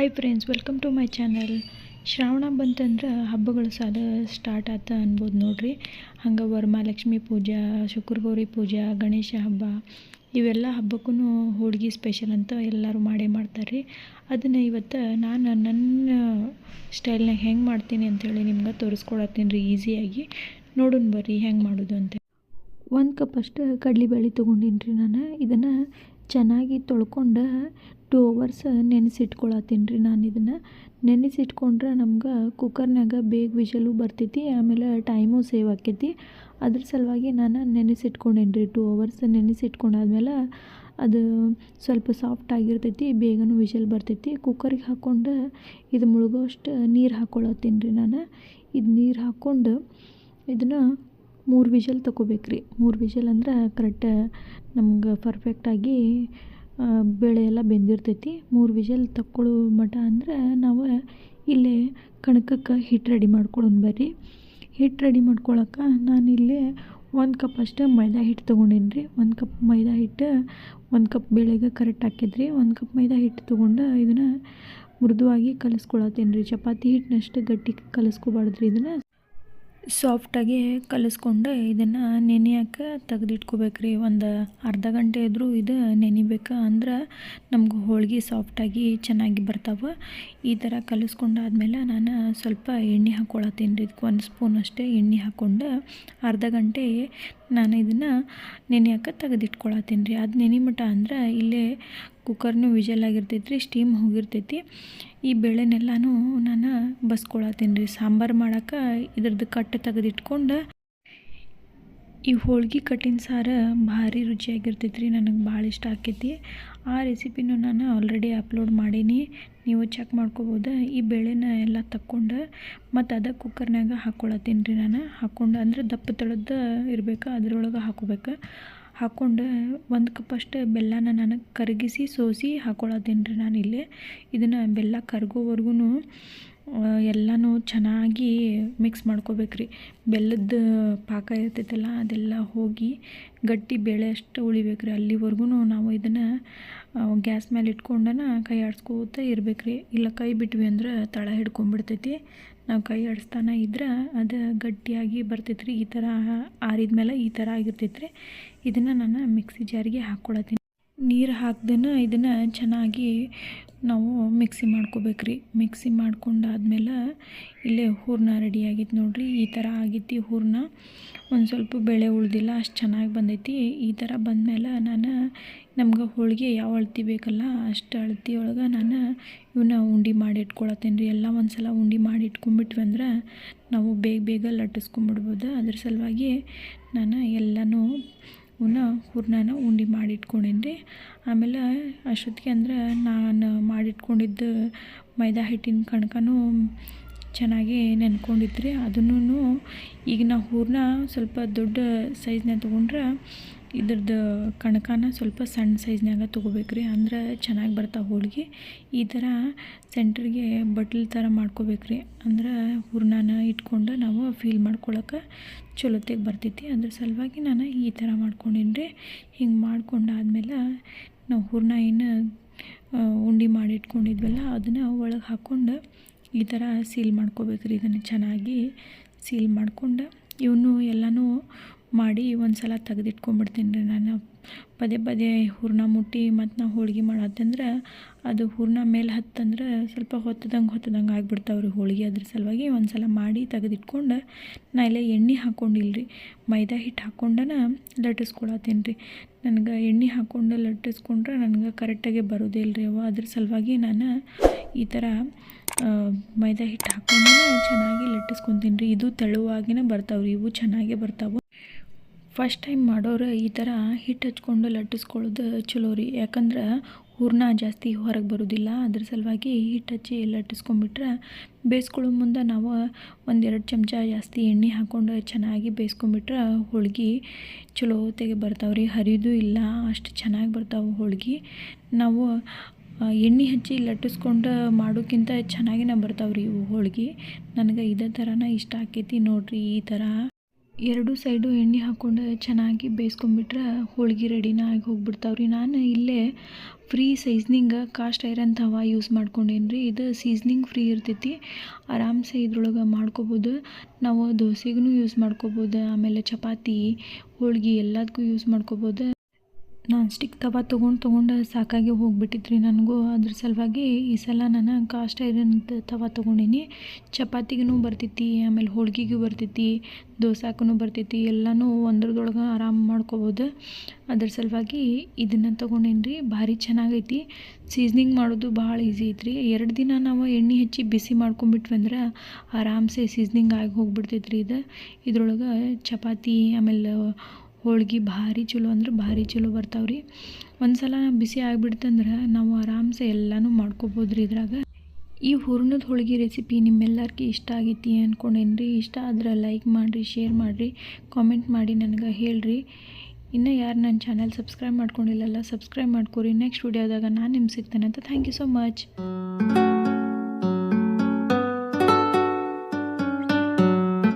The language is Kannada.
Hi friends welcome to my channel Shravana ಬಂತಂದ್ರೆ ಹಬ್ಬಗಳು ಸಾಲ ಸ್ಟಾರ್ಟ್ ಆತ ಅನ್ಬೋದು ನೋಡ್ರಿ. ಹಂಗೆ ವರಮಹಾಲಕ್ಷ್ಮಿ ಪೂಜಾ, ಶುಕ್ರಗೌರಿ ಪೂಜಾ, ಗಣೇಶ ಹಬ್ಬ, ಇವೆಲ್ಲ ಹಬ್ಬಕ್ಕೂ ಹೋಳ್ಗೆ ಸ್ಪೆಷಲ್ ಅಂತ ಎಲ್ಲರೂ ಮಾಡೇ ಮಾಡ್ತಾರೆ ರೀ ಅದನ್ನು ಇವತ್ತು ನಾನು ನನ್ನ ಸ್ಟೈಲ್ನಾಗ ಹೆಂಗೆ ಮಾಡ್ತೀನಿ ಅಂಥೇಳಿ ನಿಮ್ಗೆ ತೋರಿಸ್ಕೊಡತ್ತೀನಿ ರೀ ಈಸಿಯಾಗಿ ನೋಡೋಣ ಬರ್ರಿ ಹೆಂಗೆ ಮಾಡೋದು ಅಂತ. ಒಂದು ಕಪ್ ಅಷ್ಟು ಕಡಲೆಬೇಳೆ ತೊಗೊಂಡಿನಿ ರೀ ನಾನು. ಇದನ್ನು ಚೆನ್ನಾಗಿ ತೊಳ್ಕೊಂಡು ಟೂ ಅವರ್ಸ್ ನೆನೆಸಿಟ್ಕೊಳತ್ತೀನಿ ರೀ ನಾನು ಇದನ್ನು. ನೆನೆಸಿಟ್ಕೊಂಡ್ರೆ ನಮ್ಗೆ ಕುಕ್ಕರ್ನಾಗ ಬೇಗ ವಿಷಲು ಬರ್ತೈತಿ, ಆಮೇಲೆ ಟೈಮು ಸೇವ್ ಆಕೈತಿ. ಅದ್ರ ಸಲುವಾಗಿ ನಾನು ನೆನೆಸಿಟ್ಕೊಂಡೇನಿ ರೀ ಟೂ ಅವರ್ಸ್ ನೆನೆಸಿಟ್ಕೊಂಡಾದ್ಮೇಲೆ ಅದು ಸ್ವಲ್ಪ ಸಾಫ್ಟ್ ಆಗಿರ್ತೈತಿ, ಬೇಗನೂ ವಿಷಲ್ ಬರ್ತೈತಿ. ಕುಕ್ಕರಿಗೆ ಹಾಕ್ಕೊಂಡು ಇದು ಮುಳುಗೋಷ್ಟು ನೀರು ಹಾಕ್ಕೊಳತ್ತೀನಿ ರೀ ನಾನು. ಇದು ನೀರು ಹಾಕ್ಕೊಂಡು ಇದನ್ನು ಮೂರು ವಿಷಲ್ ತೊಗೋಬೇಕ್ರಿ. ಮೂರು ವಿಷಲ್ ಅಂದ್ರೆ ಕರೆಕ್ಟ್ ನಮ್ಗೆ ಪರ್ಫೆಕ್ಟಾಗಿ ಬೇಳೆ ಎಲ್ಲ ಬೆಂದಿರ್ತೈತಿ. ಮೂರು ವಿಷಲ್ ತಕ್ಕೊಳ್ಳೋ ಮಟ ಅಂದ್ರೆ ನಾವು ಇಲ್ಲೇ ಕಣಕಕ್ಕೆ ಹಿಟ್ಟು ರೆಡಿ ಮಾಡ್ಕೊಳ್ಳೋಣ ಬರ್ರಿ. ಹಿಟ್ಟು ರೆಡಿ ಮಾಡ್ಕೊಳಕ್ಕೆ ನಾನಿಲ್ಲಿ ಒಂದು ಕಪ್ ಅಷ್ಟು ಮೈದಾ ಹಿಟ್ಟು ತೊಗೊಂಡೇನಿ ರೀ ಒಂದು ಕಪ್ ಮೈದಾ ಹಿಟ್ಟು ಒಂದು ಕಪ್ ಬೇಳೆಗೆ ಕರೆಕ್ಟ್ ಹಾಕಿದ್ರಿ. ಒಂದು ಕಪ್ ಮೈದಾ ಹಿಟ್ಟು ತೊಗೊಂಡು ಇದನ್ನು ಮೃದುವಾಗಿ ಕಲಿಸ್ಕೊಳತ್ತೇನೆ ರೀ ಚಪಾತಿ ಹಿಟ್ಟಿನಷ್ಟು ಗಟ್ಟಿ ಕಲಿಸ್ಕೊಬಾರ್ದು ರೀ ಇದನ್ನು. ಸಾಫ್ಟಾಗಿ ಕಲಿಸ್ಕೊಂಡು. ಇದನ್ನು ನೆನೆಯೋಕೆ ತೆಗ್ದಿಟ್ಕೋಬೇಕು ರೀ ಒಂದು ಅರ್ಧ ಗಂಟೆ ಇದ್ದರೂ ಇದು ನೆನಿಬೇಕು ಅಂದ್ರೆ ನಮ್ಗೆ ಹೋಳ್ಗೆ ಸಾಫ್ಟಾಗಿ ಚೆನ್ನಾಗಿ ಬರ್ತಾವೆ. ಈ ಥರ ಕಲಿಸ್ಕೊಂಡಾದ್ಮೇಲೆ ನಾನು ಸ್ವಲ್ಪ ಎಣ್ಣೆ ಹಾಕ್ಕೊಳತ್ತೀನಿ ರೀ. ಇದಕ್ಕೆ ಒಂದು ಸ್ಪೂನ್ ಅಷ್ಟೇ ಎಣ್ಣೆ ಹಾಕ್ಕೊಂಡು ಅರ್ಧ ಗಂಟೆ ನಾನು ಇದನ್ನು ನೆನೆಯೋಕೆ ತೆಗೆದಿಟ್ಕೊಳತ್ತೀನಿ ರೀ. ಅದು ನೆನಿಮಟ ಅಂದ್ರೆ ಇಲ್ಲೇ ಕುಕ್ಕರ್ನು ವಿಜಲ್ ಆಗಿರ್ತೈತ್ರಿ ಸ್ಟೀಮ್ ಹೋಗಿರ್ತೈತಿ. ಈ ಬೇಳೆನೆಲ್ಲನೂ ನಾನು ಬಸ್ಕೊಳತ್ತೀನಿ ರೀ ಸಾಂಬಾರು ಮಾಡೋಕೆ ಇದ್ರದ್ದು ಕಟ್ಟು ತೆಗೆದಿಟ್ಕೊಂಡು ಈ ಹೋಳ್ಗೆ ಕಟ್ಟಿನ ಸಾರು ಭಾರಿ ರುಚಿಯಾಗಿರ್ತೈತ್ರಿ, ನನಗೆ ಭಾಳ ಇಷ್ಟ ಆಕೈತಿ. ಆ ರೆಸಿಪಿನೂ ನಾನು ಆಲ್ರೆಡಿ ಅಪ್ಲೋಡ್ ಮಾಡೀನಿ. ನೀವು ಚೆಕ್ ಮಾಡ್ಕೋಬೋದು. ಈ ಬೇಳೆನ ಎಲ್ಲ ತಕ್ಕೊಂಡು ಮತ್ತು ಅದ ಕುಕ್ಕರ್ನಾಗ ಹಾಕ್ಕೊಳತ್ತೀನಿ ರೀ ನಾನು. ಹಾಕ್ಕೊಂಡು ಅಂದರೆ ದಪ್ಪ ತಳದ್ದು ಇರ್ಬೇಕು, ಅದ್ರೊಳಗೆ ಹಾಕ್ಕೋಬೇಕು ಹಾಕ್ಕೊಂಡು ಒಂದು ಕಪ್ ಅಷ್ಟು ಬೆಲ್ಲನ ನಾನು ಕರಗಿಸಿ ಸೋಸಿ ಹಾಕ್ಕೊಳ್ಳೋದೇನು ರೀ ನಾನು ಇಲ್ಲಿ. ಇದನ್ನು ಬೆಲ್ಲ ಕರಗೋವರೆಗೂ ಎಲ್ಲನೂ ಚೆನ್ನಾಗಿ ಮಿಕ್ಸ್ ಮಾಡ್ಕೋಬೇಕು ರೀ ಬೆಲ್ಲದ ಪಾಕ ಇರ್ತೈತಲ್ಲ ಅದೆಲ್ಲ ಹೋಗಿ ಗಟ್ಟಿ ಬೇಳೆ ಅಷ್ಟು ಉಳಿಬೇಕು ರೀ ಅಲ್ಲಿವರೆಗೂ ನಾವು ಇದನ್ನು ಗ್ಯಾಸ್ ಮೇಲೆ ಇಟ್ಕೊಂಡನ ಕೈ ಆಡಿಸ್ಕೋತ ಇರ್ಬೇಕು ರೀ ಇಲ್ಲ ಕೈ ಬಿಟ್ವಿ ಅಂದ್ರೆ ತಳ ಹಿಡ್ಕೊಂಬಿಡ್ತೈತಿ ನಾವು ಕೈ ಆಡಿಸ್ತಾನೆ ಇದ್ರೆ ಅದು ಗಟ್ಟಿಯಾಗಿ ಬರ್ತೈತೆ ರೀ ಈ ಥರ ಆರಿದ ಮೇಲೆ ಈ ಥರ ಆಗಿರ್ತೈತೆ ರೀ ಇದನ್ನು ನಾನು ಮಿಕ್ಸಿ ಜಾರಿಗೆ ಹಾಕ್ಕೊಳತ್ತೀನಿ ನೀರು ಹಾಕ್ದೇನೆ ಇದನ್ನು ಚೆನ್ನಾಗಿ ನಾವು ಮಿಕ್ಸಿ ಮಾಡ್ಕೋಬೇಕು ರೀ ಮಿಕ್ಸಿ ಮಾಡ್ಕೊಂಡಾದ್ಮೇಲೆ ಇಲ್ಲೇ ಹೂರಣ ರೆಡಿ ಆಗೈತೆ ನೋಡಿರಿ. ಈ ಥರ ಆಗೈತಿ ಹೂರಣ. ಒಂದು ಸ್ವಲ್ಪ ಬೆಳೆ ಉಳ್ದಿಲ್ಲ, ಅಷ್ಟು ಚೆನ್ನಾಗಿ ಬಂದೈತಿ. ಈ ಥರ ಬಂದಮೇಲೆ ನಾನು ನಮ್ಗೆ ಹೋಳಿಗೆ ಯಾವ ಅಳತಿ ಬೇಕಲ್ಲ ಅಷ್ಟು ಅಳತಿ ಒಳಗೆ ನಾನು ಇವನ್ನ ಉಂಡಿ ಮಾಡಿ ಇಟ್ಕೊಳತ್ತೇನೆ ರೀ ಎಲ್ಲ ಒಂದು ಸಲ ಉಂಡೆ ಮಾಡಿ ಇಟ್ಕೊಂಡ್ಬಿಟ್ವಿ ಅಂದ್ರೆ ನಾವು ಬೇಗ ಬೇಗ ಲಟ್ಟಿಸ್ಕೊಂಬಿಡ್ಬೋದು ಅದ್ರ ಸಲುವಾಗಿ ನಾನು ಎಲ್ಲನೂ ಅವನ್ನ ಹೂರ್ಣನ ಉಂಡೆ ಮಾಡಿ ಇಟ್ಕೊಂಡೇನಿ ರೀ ಆಮೇಲೆ ಅಷ್ಟೊತ್ತಿಗೆ ಅಂದ್ರೆ ನಾನು ಮಾಡಿಟ್ಕೊಂಡಿದ್ದು ಮೈದಾ ಹಿಟ್ಟಿನ ಕಣಕನೂ ಚೆನ್ನಾಗಿ ನೆನ್ಕೊಂಡಿತ್ತು ರೀ ಅದನ್ನು ಈಗ ನಾವು ಹೂರ್ಣ ಸ್ವಲ್ಪ ದೊಡ್ಡ ಸೈಜ್ನ ತೊಗೊಂಡ್ರೆ ಇದ್ರದ್ದು ಕಣಕನ ಸ್ವಲ್ಪ ಸಣ್ಣ ಸೈಜ್ನಾಗ ತೊಗೋಬೇಕು ರೀ. ಅಂದ್ರೆ ಚೆನ್ನಾಗಿ ಬರ್ತಾವೆ ಹೋಳಿಗೆ. ಈ ಥರ ಸೆಂಟ್ರಿಗೆ ಬಟ್ಲು ಥರ ಮಾಡ್ಕೋಬೇಕು ರೀ. ಅಂದ್ರೆ ಹೂರ್ಣನ ಇಟ್ಕೊಂಡು ನಾವು ಫೀಲ್ ಮಾಡ್ಕೊಳಕ್ಕೆ ಚಲೋತೆಗೆ ಬರ್ತೈತಿ. ಅದ್ರ ಸಲುವಾಗಿ ನಾನು ಈ ಥರ ಮಾಡ್ಕೊಂಡೀನಿ ರೀ. ಹಿಂಗೆ ಮಾಡ್ಕೊಂಡಾದ್ಮೇಲೆ ನಾವು ಹೂರ್ಣ ಏನು ಉಂಡೆ ಮಾಡಿ ಇಟ್ಕೊಂಡಿದ್ವಲ್ಲ ಅದನ್ನು ಒಳಗೆ ಹಾಕ್ಕೊಂಡು ಈ ಥರ ಸೀಲ್ ಮಾಡ್ಕೋಬೇಕು ರೀ. ಇದನ್ನು ಚೆನ್ನಾಗಿ ಸೀಲ್ ಮಾಡ್ಕೊಂಡು ಇವನು ಎಲ್ಲನೂ ಮಾಡಿ ಒಂದು ಸಲ ತೆಗೆದಿಟ್ಕೊಂಬಿಡ್ತೀನಿ ರೀ ನಾನು. ಪದೇ ಪದೇ ಹೂರ್ಣ ಮುಟ್ಟಿ ಮತ್ತು ನಾವು ಹೋಳ್ಗೆ ಮಾಡತ್ತಂದ್ರೆ ಅದು ಹೂರ್ಣ ಮೇಲೆ ಹತ್ತಂದ್ರೆ ಸ್ವಲ್ಪ ಹೊತ್ತದಂಗೆ ಹೊತ್ತದಂಗೆ ಆಗಿಬಿಡ್ತಾವೆ ರೀ ಹೋಳಿಗೆ ಅದ್ರ ಸಲುವಾಗಿ ಒಂದು ಸಲ ಮಾಡಿ ತೆಗೆದಿಟ್ಕೊಂಡು ನಾ ಇಲ್ಲ ಎಣ್ಣೆ ಹಾಕ್ಕೊಂಡಿಲ್ಲ ರೀ ಮೈದಾ ಹಿಟ್ಟು ಹಾಕ್ಕೊಂಡನ ಲಟ್ಟಿಸ್ಕೊಳತ್ತೀನಿ ರೀ ನನಗೆ ಎಣ್ಣೆ ಹಾಕ್ಕೊಂಡು ಲಟ್ಟಿಸ್ಕೊಂಡ್ರೆ ನನಗೆ ಕರೆಕ್ಟಾಗಿ ಬರೋದಿಲ್ಲ ರೀ ಅವು ಅದ್ರ ಸಲುವಾಗಿ ನಾನು ಈ ಥರ ಮೈದಾ ಹಿಟ್ಟು ಹಾಕ್ಕೊಂಡು ಚೆನ್ನಾಗಿ ಲಟ್ಟಿಸ್ಕೊತೀನಿ ರೀ ಇದು ತೆಳುವಾಗಿನೇ ಬರ್ತಾವೆ ರೀ ಇವು ಚೆನ್ನಾಗೇ ಬರ್ತಾವೆ. ಫಸ್ಟ್ ಟೈಮ್ ಮಾಡೋರು ಈ ಥರ ಹಿಟ್ಟು ಹಚ್ಕೊಂಡು ಲಟ್ಟಿಸ್ಕೊಳ್ಳೋದು ಚಲೋ ರೀ. ಯಾಕಂದ್ರೆ ಹೂರ್ಣ ಜಾಸ್ತಿ ಹೊರಗೆ ಬರೋದಿಲ್ಲ. ಅದ್ರ ಸಲುವಾಗಿ ಹಿಟ್ಟು ಹಚ್ಚಿ ಲಟ್ಟಿಸ್ಕೊಂಡ್ಬಿಟ್ರೆ ಬೇಯಿಸ್ಕೊಳ್ಳೋ ಮುಂದೆ ನಾವು ಒಂದೆರಡು ಚಮಚ ಜಾಸ್ತಿ ಎಣ್ಣೆ ಹಾಕ್ಕೊಂಡು ಚೆನ್ನಾಗಿ ಬೇಯಿಸ್ಕೊಂಬಿಟ್ರೆ ಹೋಳ್ಗೆ ಚಲೋ ತೆಗೆ ರೀ. ಹರಿದು ಇಲ್ಲ, ಅಷ್ಟು ಚೆನ್ನಾಗಿ ಬರ್ತಾವೆ ಹೋಳ್ಗೆ. ನಾವು ಎಣ್ಣೆ ಹಚ್ಚಿ ಲಟ್ಟಿಸ್ಕೊಂಡು ಮಾಡೋಕ್ಕಿಂತ ಚೆನ್ನಾಗಿನೇ ಬರ್ತಾವೆ ರೀ ಇವು ಹೋಳ್ಗೆ. ನನಗೆ ಇದೇ ಥರನೇ ಇಷ್ಟ ಆಕೈತಿ ನೋಡಿರಿ ಈ ಥರ ಎರಡು ಸೈಡು ಎಣ್ಣೆ ಹಾಕ್ಕೊಂಡು ಚೆನ್ನಾಗಿ ಬೇಯಿಸ್ಕೊಂಬಿಟ್ರೆ ಹೋಳ್ಗೆ ರೆಡಿನ ಆಗಿ ಹೋಗ್ಬಿಡ್ತಾವೆ ರೀ ನಾನು ಇಲ್ಲೇ free seasoning cast iron use ಮಾಡ್ಕೊಂಡೇನಿ ರೀ. ಇದು ಸೀಸ್ನಿಂಗ್ ಫ್ರೀ ಇರ್ತೈತಿ. ಆರಾಮ್ಸೆ ಇದ್ರೊಳಗೆ ಮಾಡ್ಕೊಬೋದು. ನಾವು ದೋಸೆಗೂ ಯೂಸ್ ಮಾಡ್ಕೊಬೋದು, ಆಮೇಲೆ ಚಪಾತಿ, ಹೋಳ್ಗೆ ಎಲ್ಲದಕ್ಕೂ ಯೂಸ್ ಮಾಡ್ಕೊಬೋದು. ನಾನ್ ಸ್ಟಿಕ್ ತವ ತೊಗೊಂಡು ತೊಗೊಂಡು ಸಾಕಾಗಿ ಹೋಗಿಬಿಟ್ಟಿದ್ರಿ ನನಗೂ. ಅದ್ರ ಸಲುವಾಗಿ ಈ ಸಲ ನಾನು ಕಾಸ್ಟ್ ಐರನ್ ತವ ತೊಗೊಂಡೀನಿ. ಚಪಾತಿಗೂ ಬರ್ತೈತಿ, ಆಮೇಲೆ ಹೋಳ್ಗೆಗೂ ಬರ್ತೈತಿ ದೋಸಾಕೂ ಬರ್ತೈತಿ, ಎಲ್ಲನೂ ಒಂದ್ರದೊಳಗೆ ಆರಾಮ್ ಮಾಡ್ಕೊಬೋದು. ಅದ್ರ ಸಲುವಾಗಿ ಇದನ್ನು ತೊಗೊಂಡೇನಿ ರೀ ಭಾರಿ ಚೆನ್ನಾಗೈತಿ. ಸೀಸ್ನಿಂಗ್ ಮಾಡೋದು ಭಾಳ ಈಸಿ ಐತ್ರಿ. ಎರಡು ದಿನ ನಾವು ಎಣ್ಣೆ ಹೆಚ್ಚಿ ಬಿಸಿ ಮಾಡ್ಕೊಂಬಿಟ್ವಿ ಅಂದ್ರೆ ಆರಾಮ್ಸೆ ಸೀಸ್ನಿಂಗ್ ಆಗಿ ಹೋಗ್ಬಿಡ್ತೈತೆ ರೀ ಇದು. ಇದ್ರೊಳಗೆ ಚಪಾತಿ, ಆಮೇಲೆ ಹೋಳ್ಗೆ ಭಾರಿ ಚಲೋ ಅಂದ್ರೆ ಭಾರಿ ಚಲೋ ಬರ್ತಾವೆ ರೀ ಒಂದು ಸಲ ಬಿಸಿ ಆಗಿಬಿಡ್ತಂದ್ರೆ ನಾವು ಆರಾಮ್ಸೆ ಎಲ್ಲನೂ ಮಾಡ್ಕೊಬೋದು ರೀ ಇದ್ರಾಗ. ಈ ಹೂರ್ಣದ ಹೋಳ್ಗೆ ರೆಸಿಪಿ ನಿಮ್ಮೆಲ್ಲರಿಗೆ ಇಷ್ಟ ಆಗೈತಿ ಅಂದ್ಕೊಂಡೇನು ರೀ ಇಷ್ಟ ಆದ್ರೆ ಲೈಕ್ ಮಾಡಿರಿ ಶೇರ್ ಮಾಡಿರಿ ಕಾಮೆಂಟ್ ಮಾಡಿ ನನಗೆ ಹೇಳ್ರಿ. ಇನ್ನು ಯಾರು ನನ್ನ ಚಾನಲ್ ಸಬ್ಸ್ಕ್ರೈಬ್ ಮಾಡ್ಕೊಂಡಿಲ್ಲಲ್ಲ ಸಬ್ಸ್ಕ್ರೈಬ್ ಮಾಡ್ಕೊರಿ. ನೆಕ್ಸ್ಟ್ ವಿಡಿಯೋದಾಗ ನಾನು ನಿಮ್ಗೆ ಸಿಗ್ತೇನೆ ಅಂತ ಥ್ಯಾಂಕ್ ಯು ಸೊ ಮಚ್